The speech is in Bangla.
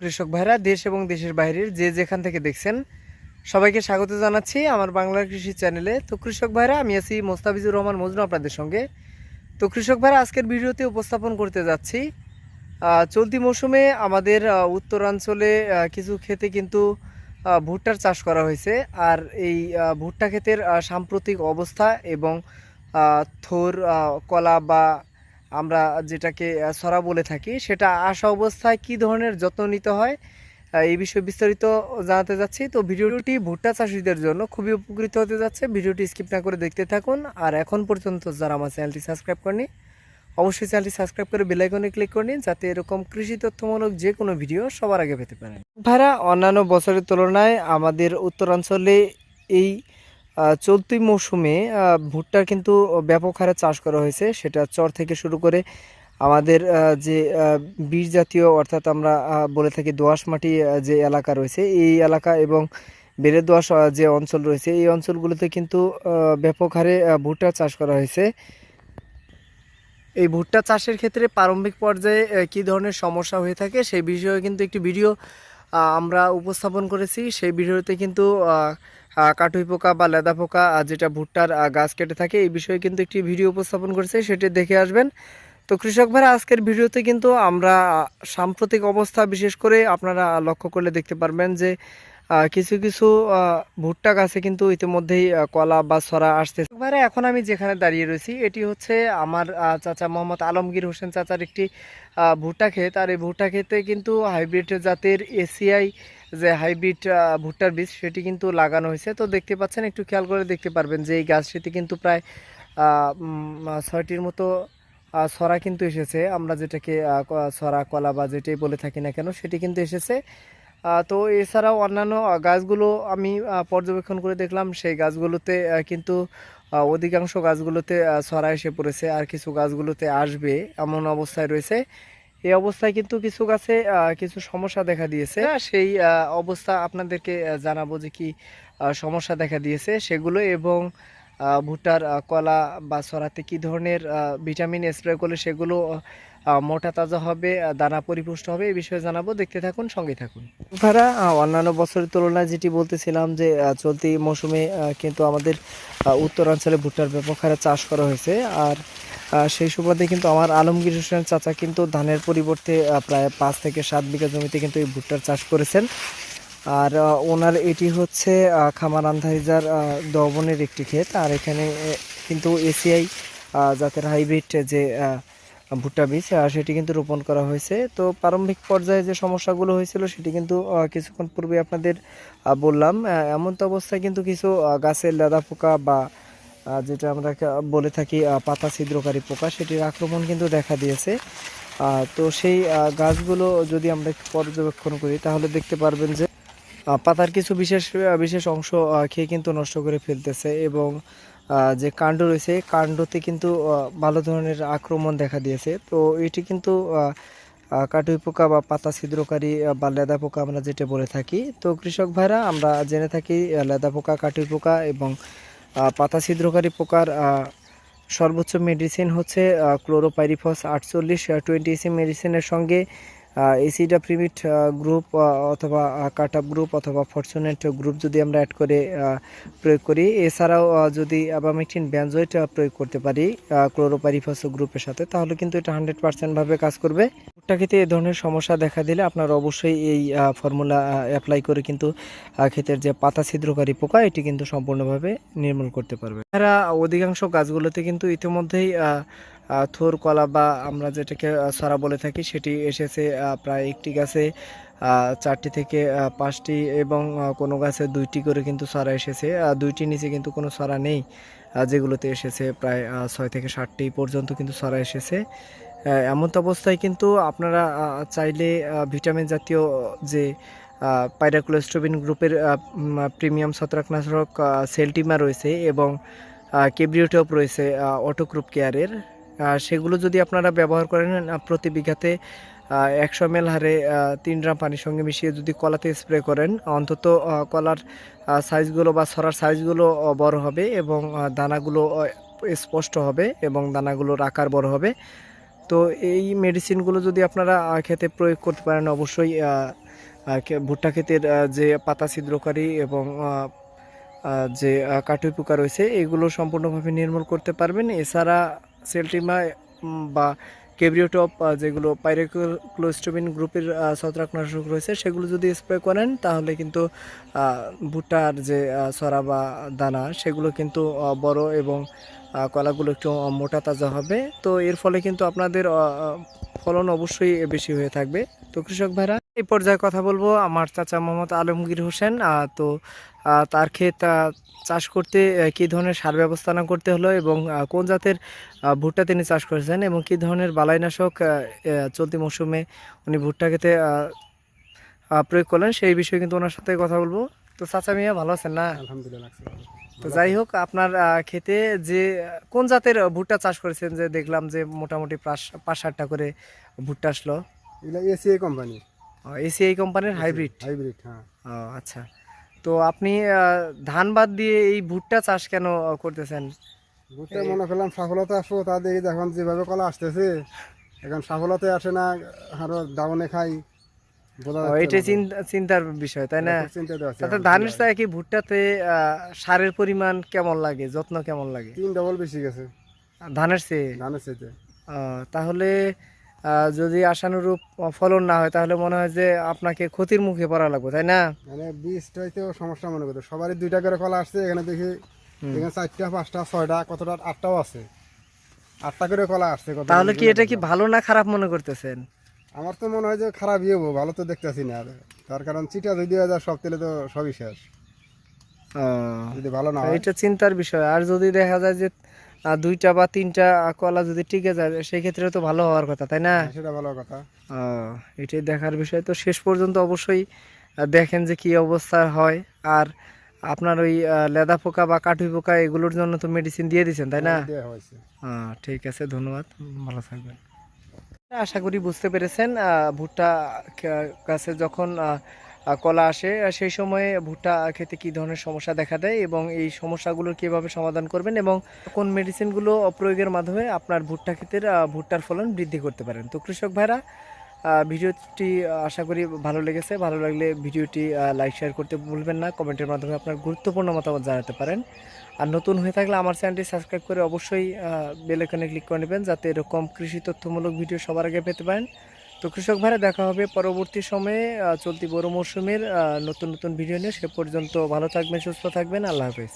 কৃষক ভাইরা, দেশ এবং দেশের বাইরের যে যেখান থেকে দেখছেন, সবাইকে স্বাগত জানাচ্ছি আমার বাংলার কৃষি চ্যানেলে। তো কৃষক ভাইরা, আমি আছি মোস্তাফিজুর রহমান মজনু আপনাদের সঙ্গে। তো কৃষক ভাইরা, আজকের ভিডিওতে উপস্থাপন করতে যাচ্ছি। চলতি মৌসুমে আমাদের উত্তরাঞ্চলে কিছু ক্ষেতে কিন্তু ভুট্টার চাষ করা হয়েছে। আর এই ভুট্টা ক্ষেতের সাম্প্রতিক অবস্থা এবং থোর কলা বা আমরা যেটাকে সরা বলে থাকি, সেটা আসা অবস্থায় কি ধরনের যত্ন নিতে হয় এই বিষয়ে বিস্তারিত জানাতে যাচ্ছি। তো ভিডিওটি ভুট্টা চাষিদের জন্য খুবই উপকৃত হতে যাচ্ছে। ভিডিওটি স্কিপ না করে দেখতে থাকুন। আর এখন পর্যন্ত যারা আমার চ্যানেলটি সাবস্ক্রাইব করেনি অবশ্যই চ্যানেলটি সাবস্ক্রাইব করে বেলাইকনে ক্লিক করে নিন, যাতে এরকম কৃষি তথ্যমূলক যে কোনো ভিডিও সবার আগে পেতে পারেন। ভাড়া অন্যান্য বছরের তুলনায় আমাদের উত্তরাঞ্চলে এই চলতি মৌসুমে ভুট্টার কিন্তু ব্যাপক হারে চাষ করা হয়েছে। সেটা চর থেকে শুরু করে আমাদের যে বীজ জাতীয় অর্থাৎ আমরা বলে থাকি দোআঁশ মাটি যে এলাকা রয়েছে এই এলাকা এবং বেড়ে আহ, যে অঞ্চল রয়েছে এই অঞ্চলগুলোতে কিন্তু ব্যাপক হারে ভুট্টা চাষ করা হয়েছে। এই ভুট্টা চাষের ক্ষেত্রে প্রারম্ভিক পর্যায়ে কী ধরনের সমস্যা হয়ে থাকে সেই বিষয়ে কিন্তু একটি ভিডিও আমরা উপস্থাপন করেছি। সেই ভিডিওতে কিন্তু কাটুই পোকা বা লেদা পোকা যেটা ভুট্টার গাছ কেটে থাকে, এই বিষয়ে কিন্তু একটি ভিডিও উপস্থাপন করেছে, সেটি দেখে আসবেন। তো কৃষক ভাইরা, আজকের ভিডিওতে কিন্তু আমরা সাম্প্রতিক অবস্থা বিশেষ করে আপনারা লক্ষ্য করলে দেখতে পারবেন যে কিছু কিছু ভুট্টা গাছে কিন্তু ইতিমধ্যেই কলা বা সরা আসতে এবারে এখন আমি যেখানে দাঁড়িয়ে রয়েছি, এটি হচ্ছে আমার চাচা মোহাম্মদ আলমগীর হোসেন চাচার একটি ভুট্টা ক্ষেত। আর এই ভুট্টা ক্ষেতে কিন্তু হাইব্রিড জাতের এসিআই যে হাইব্রিড ভুট্টার বীজ, সেটি কিন্তু লাগানো হয়েছে। তো দেখতে পাচ্ছেন, একটু খেয়াল করে দেখতে পারবেন যে এই গাছটিতে কিন্তু প্রায় ছয়টির মতো ছড়া কিন্তু এসেছে। আমরা যেটাকে সরা কলা বা যেটাই বলে থাকি না কেন, সেটি কিন্তু এসেছে। তো এছাড়াও অন্যান্য গাছগুলো আমি পর্যবেক্ষণ করে দেখলাম সেই গাছগুলোতে কিন্তু অধিকাংশ গাছগুলোতে ছড়া এসে পড়েছে আর কিছু গাছগুলোতে আসবে এমন অবস্থায় রয়েছে। এই অবস্থায় কিন্তু কিছু গাছে কিছু সমস্যা দেখা দিয়েছে। সেই আহ, অবস্থা আপনাদেরকে জানাব যে কি সমস্যা দেখা দিয়েছে সেগুলো এবং ভুট্টার কলা বা ছড়াতে কি ধরনের ভিটামিন স্প্রে করলে সেগুলো মোটা তাজা হবে দানা পরিপুষ্ট হবে, এই বিষয়ে জানাব। দেখতে থাকুন, সঙ্গে থাকুন। ভাড়া অন্যান্য বছরের তুলনায় যেটি বলতেছিলাম যে চলতি মৌসুমে কিন্তু আমাদের উত্তরাঞ্চলে ভুট্টার ব্যাপক হারে চাষ করা হয়েছে। আর সেই সুবাদে কিন্তু আমার আলমগীর হোসেন চাচা কিন্তু ধানের পরিবর্তে প্রায় পাঁচ থেকে সাত বিঘা জমিতে কিন্তু এই ভুট্টার চাষ করেছেন। আর ওনার এটি হচ্ছে খামার আন্ধারিজার দবনের একটি ক্ষেত। আর এখানে কিন্তু এসিআই জাতের হাইব্রিড যে ভুট্টা বীজ সেটি কিন্তু রোপণ করা হয়েছে। তো প্রারম্ভিক পর্যায়ে যে সমস্যাগুলো হয়েছিল, সেটি কিন্তু কিছুক্ষণ পূর্বে আপনাদের বললাম। এমন তো অবস্থায় কিন্তু কিছু গাছের লেদা পোকা বা যেটা আমরা বলে থাকি পাতা ছিদ্রকারী পোকা, সেটির আক্রমণ কিন্তু দেখা দিয়েছে। তো সেই গাছগুলো যদি আমরা একটু পর্যবেক্ষণ করি, তাহলে দেখতে পারবেন যে পাতার কিছু বিশেষ বিশেষ অংশ খেয়ে কিন্তু নষ্ট করে ফেলতেছে এবং যে কাণ্ড রয়েছে কাণ্ডতে কিন্তু ভালো ধরনের আক্রমণ দেখা দিয়েছে। তো এটি কিন্তু কাটুই পোকা বা পাতা ছিদ্রকারী বা লেদা পোকা আমরা যেটা বলে থাকি। তো কৃষক ভাইরা, আমরা জেনে থাকি লেদা পোকা, কাটুই পোকা এবং পাতা ছিদ্রকারী পোকার সর্বোচ্চ মেডিসিন হচ্ছে ক্লোরোপাইরিফস আটচল্লিশ টোয়েন্টি এসি মেডিসিনের সঙ্গে এসিডা প্রিমিট গ্রুপ অথবা কাট গ্রুপ অথবা ফরচুনেট গ্রুপ যদি আমরা অ্যাড করে প্রয়োগ করি, এছাড়াও যদি অ্যাবামেকটিন ব্যানজয়েট প্রয়োগ করতে পারি ক্লোরোপাইরিফস গ্রুপের সাথে, তাহলে কিন্তু এটা হান্ড্রেড পার্সেন্টভাবে কাজ করবে। ভুট্টা খেতে এ ধরনের সমস্যা দেখা দিলে আপনারা অবশ্যই এই ফর্মুলা অ্যাপ্লাই করে কিন্তু ক্ষেতের যে পাতা ছিদ্রকারী পোকা, এটি কিন্তু সম্পূর্ণভাবে নির্মূল করতে পারবে। এরা অধিকাংশ গাছগুলোতে কিন্তু ইতিমধ্যেই থোর কলা বা আমরা যেটাকে সরা বলে থাকি, সেটি এসেছে প্রায় একটি গাছে চারটি থেকে পাঁচটি এবং কোনো গাছে দুইটি করে কিন্তু সরা এসেছে। দুইটি নিচে কিন্তু কোনো সরা নেই যেগুলোতে এসেছে প্রায় ছয় থেকে ষাটটি পর্যন্ত কিন্তু সরা এসেছে। এমন অবস্থায় কিন্তু আপনারা চাইলে ভিটামিন জাতীয় যে পাইরাক্লোস্টোবিন গ্রুপের প্রিমিয়াম ছত্রাকনাশক সেলটিমা রয়েছে এবং কেব্রিওটপ রয়েছে অটোক্রুপ কেয়ারের। সেগুলো যদি আপনারা ব্যবহার করেন প্রতি বিঘাতে একশো এম হারে তিন ড্রাম পানির সঙ্গে মিশিয়ে যদি কলাতে স্প্রে করেন, অন্তত কলার সাইজগুলো বা ছড়ার সাইজগুলো বড় হবে এবং দানাগুলো স্পষ্ট হবে এবং দানাগুলোর আকার বড় হবে। তো এই মেডিসিনগুলো যদি আপনারা খেতে প্রয়োগ করতে পারেন, অবশ্যই ভুট্টা ক্ষেতের যে পাতা ছিদ্রকারী এবং যে কাটুই পোকা রয়েছে, এগুলো সম্পূর্ণভাবে নির্মূল করতে পারবেন। এছাড়া সেলটিমা বা কেব্রিওটপ যেগুলো পাইরেক্লোস্টোবিন গ্রুপের ছত্রাকনাশক রয়েছে, সেগুলো যদি স্প্রে করেন, তাহলে কিন্তু ভুট্টার যে ছড়া বা দানা, সেগুলো কিন্তু বড় এবং কলাগুলো একটু মোটা তাজা হবে। তো এর ফলে কিন্তু আপনাদের ফলন অবশ্যই বেশি হয়ে থাকবে। তো কৃষক ভাইরা এই পর্যায়ে কথা বলব। আমার চাচা মোহাম্মদ আলমগীর হোসেন তো তার ক্ষেত চাষ করতে কী ধরনের সার ব্যবস্থাপনা করতে হলো এবং কোন জাতের ভুট্টা তিনি চাষ করেছেন এবং কী ধরনের বালাইনাশক চলতি মৌসুমে উনি ভুট্টা খেতে প্রয়োগ করলেন সেই বিষয়ে কিন্তু ওনার সাথে কথা বলব। তো চাচা মিয়া ভালো আছেন না? আলহামদুলিল্লাহ তো যাই হোক আপনার ক্ষেতে যে কোন জাতের ভুট্টা চাষ করেছেন যে দেখলাম যে মোটামুটি পাঁচ সাতটা করে ভুট্টা আসলো? এগুলা এসিআই কোম্পানি এসিআই কোম্পানির হাইব্রিড হাইব্রিড হ্যাঁ। ও আচ্ছা। তো আপনি ধান বাদ দিয়ে এই ভুট্টা চাষ কেন করতেছেন? ভুট্টা মনে করলাম সফলতা আসব তা দেখি এখন যেভাবে কলা আসতেছে এখন সফলতা আসে না আরও ডাউনে খাই। চিন্তা চিন্তার বিষয় তাই না? এটা তাতে ধানের কি চাই কি ভুট্টাতে সারের পরিমাণ কেমন লাগে যত্ন কেমন লাগে? তিন ডবল বেশি গেছে। ধানের চেয়ে? ধানের আহ, তাহলে যদি আশানুরূপ ফলন না হয় তাহলে মনে হয় যে আপনাকে ক্ষতির মুখে পড়া লাগবে তাই না? মানে বীজটাইতেও সমস্যা মনে করতো সবারই দুইটা করে কলা আসছে এখানে দেখি এখানে চারটা পাঁচটা ছয়টা কতটা আটটাও আছে। আটটা করে কলা আসছে তাহলে কি এটা কি ভালো না খারাপ মনে করতেছেন? আমার তো মনে হয় যে খারাপই হব ভালো তো দেখতেছি না। তার কারণ চিটা যদি দেওয়া যায় সব তেলে তো সবই শেষ। যদি ভালো না হয়। এটা চিন্তার বিষয়। আর যদি দেখা যায় যে দুইটা বা তিনটা কলা যদি টিকে যায় সেই ক্ষেত্রে তো ভালো হওয়ার কথা তাই না? সেটা ভালো কথা। এটাই দেখার বিষয়। তো শেষ পর্যন্ত অবশ্যই দেখেন যে কি অবস্থা হয়। আর আপনার ওই লেদা পোকা বা কাঠুই পোকা এগুলোর জন্য তো মেডিসিন দিয়ে দিচ্ছেন তাই না? আহ, ঠিক আছে ধন্যবাদ। ভালো থাকবেন। আশা করি বুঝতে পেরেছেন আহ, ভুট্টা গাছে যখন কলা আসে সেই সময়ে ভুট্টা খেতে কি ধরনের সমস্যা দেখা দেয় এবং এই সমস্যাগুলোর কীভাবে সমাধান করবেন এবং কোন মেডিসিনগুলো প্রয়োগের মাধ্যমে আপনার ভুট্টা ক্ষেতের ভুট্টার ফলন বৃদ্ধি করতে পারেন? তো কৃষক ভাইরা ভিডিওটি আশা করি ভালো লেগেছে। ভালো লাগলে ভিডিওটি লাইক শেয়ার করতে ভুলবেন না। কমেন্টের মাধ্যমে আপনার গুরুত্বপূর্ণ মতামত জানাতে পারেন। আর নতুন হয়ে থাকলে আমার চ্যানেলটি সাবস্ক্রাইব করে অবশ্যই বেল আইকনে ক্লিক করে নেবেন, যাতে এরকম কৃষি তথ্যমূলক ভিডিও সবার আগে পেতে পারেন। তো কৃষক ভাইরা, দেখা হবে পরবর্তী সময়ে চলতি বড় মৌসুমের নতুন নতুন ভিডিও নিয়ে। সে পর্যন্ত ভালো থাকবেন, সুস্থ থাকবেন। আল্লাহ হাফেজ।